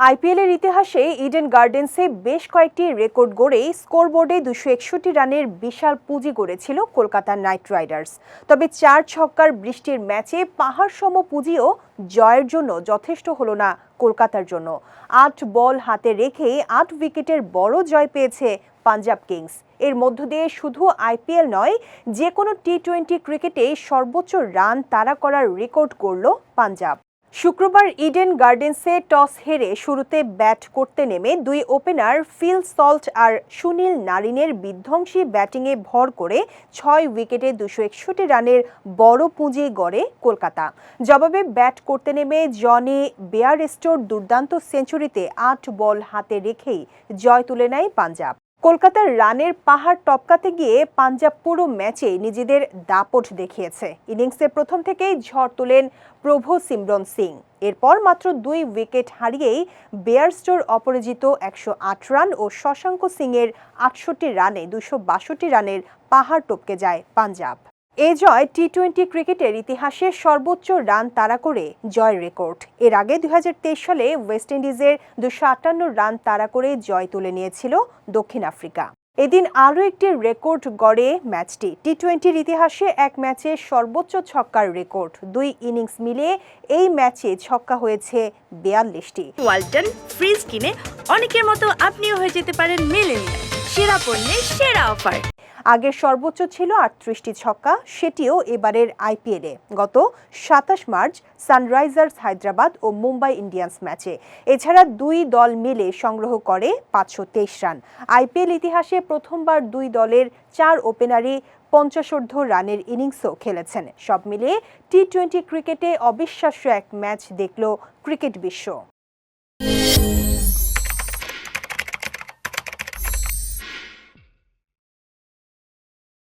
আইপিএলের ইতিহাসে ইডেন গার্ডেন্সে বেশ কয়েকটি রেকর্ড গড়ে স্কোরবোর্ডে দুশো একষট্টি রানের বিশাল পুঁজি গড়েছিল কলকাতা নাইট রাইডার্স। তবে চার ছক্কার বৃষ্টির ম্যাচে পাহাড় সম পুঁজিও জয়ের জন্য যথেষ্ট হলো না কলকাতার জন্য। আট বল হাতে রেখেই আট উইকেটের বড় জয় পেয়েছে পাঞ্জাব কিংস। এর মধ্য দিয়ে শুধু আইপিএল নয়, যে কোনো টি টোয়েন্টি ক্রিকেটে সর্বোচ্চ রান তাড়া করার রেকর্ড করল পাঞ্জাব। শুক্রবার ইডেন গার্ডেন্সে টস হেরে শুরুতে ব্যাট করতে নেমে দুই ওপেনার ফিল সল্ট আর সুনীল নারিনের বিধ্বংসী ব্যাটিংয়ে ভর করে ছয় উইকেটে দুশো একষট্টি রানের বড় পুঁজি গড়ে কলকাতা। জবাবে ব্যাট করতে নেমে জনি বেয়ারস্টোর দুর্দান্ত সেঞ্চুরিতে আট বল হাতে রেখেই জয় তুলে নেয় পাঞ্জাব। কলকাতার রানের পাহাড় টপকাতে গিয়ে পাঞ্জাব পুরো ম্যাচে নিজেদের দাপট দেখিয়েছে। ইনিংসে প্রথম থেকেই ঝড় তোলেন প্রভু সিমরন সিং। এরপর মাত্র দুই উইকেট হারিয়েই বেয়ার স্টোর অপরাজিত একশো আট রান ও শশাঙ্ক সিংয়ের আটষট্টি রানে দুশো বাষট্টি রানের পাহাড় টপকে যায় পাঞ্জাব। এ জয় টি টোয়েন্টি ক্রিকেটের ইতিহাসে সর্বোচ্চ রান তাড়া করে জয়ের রেকর্ড। এর আগে দুই সালে ওয়েস্ট ইন্ডিজের দুশো আটান্ন রান তাড়া করে জয় তুলে নিয়েছিল দক্ষিণ আফ্রিকা। এদিন আরও একটি রেকর্ড গড়ে ম্যাচটি। টি টোয়েন্টির ইতিহাসে এক ম্যাচে সর্বোচ্চ ছক্কার রেকর্ড। দুই ইনিংস মিলিয়ে এই ম্যাচে ছক্কা হয়েছে বিয়াল্লিশটি। ওয়ালটন ফ্রিজ কিনে অনেকের মতো আপনিও হয়ে যেতে পারেন মিলেনিয়াল। সেরা পণ্যের সেরা অফার। আগের সর্বোচ্চ ছিল আটত্রিশটি ছক্কা, সেটিও এবারের আইপিএলে গত সাতাশ মার্চ, সানরাইজার্স হায়দ্রাবাদ ও মুম্বাই ইন্ডিয়ান্স ম্যাচে। এছাড়া দুই দল মিলে সংগ্রহ করে পাঁচশো তেইশ রান। আইপিএল ইতিহাসে প্রথমবার দুই দলের চার ওপেনারই পঞ্চাশোর্ধ রানের ইনিংসও খেলেছেন। সব মিলিয়ে টি টোয়েন্টি ক্রিকেটে অবিশ্বাস্য এক ম্যাচ দেখল ক্রিকেট বিশ্ব।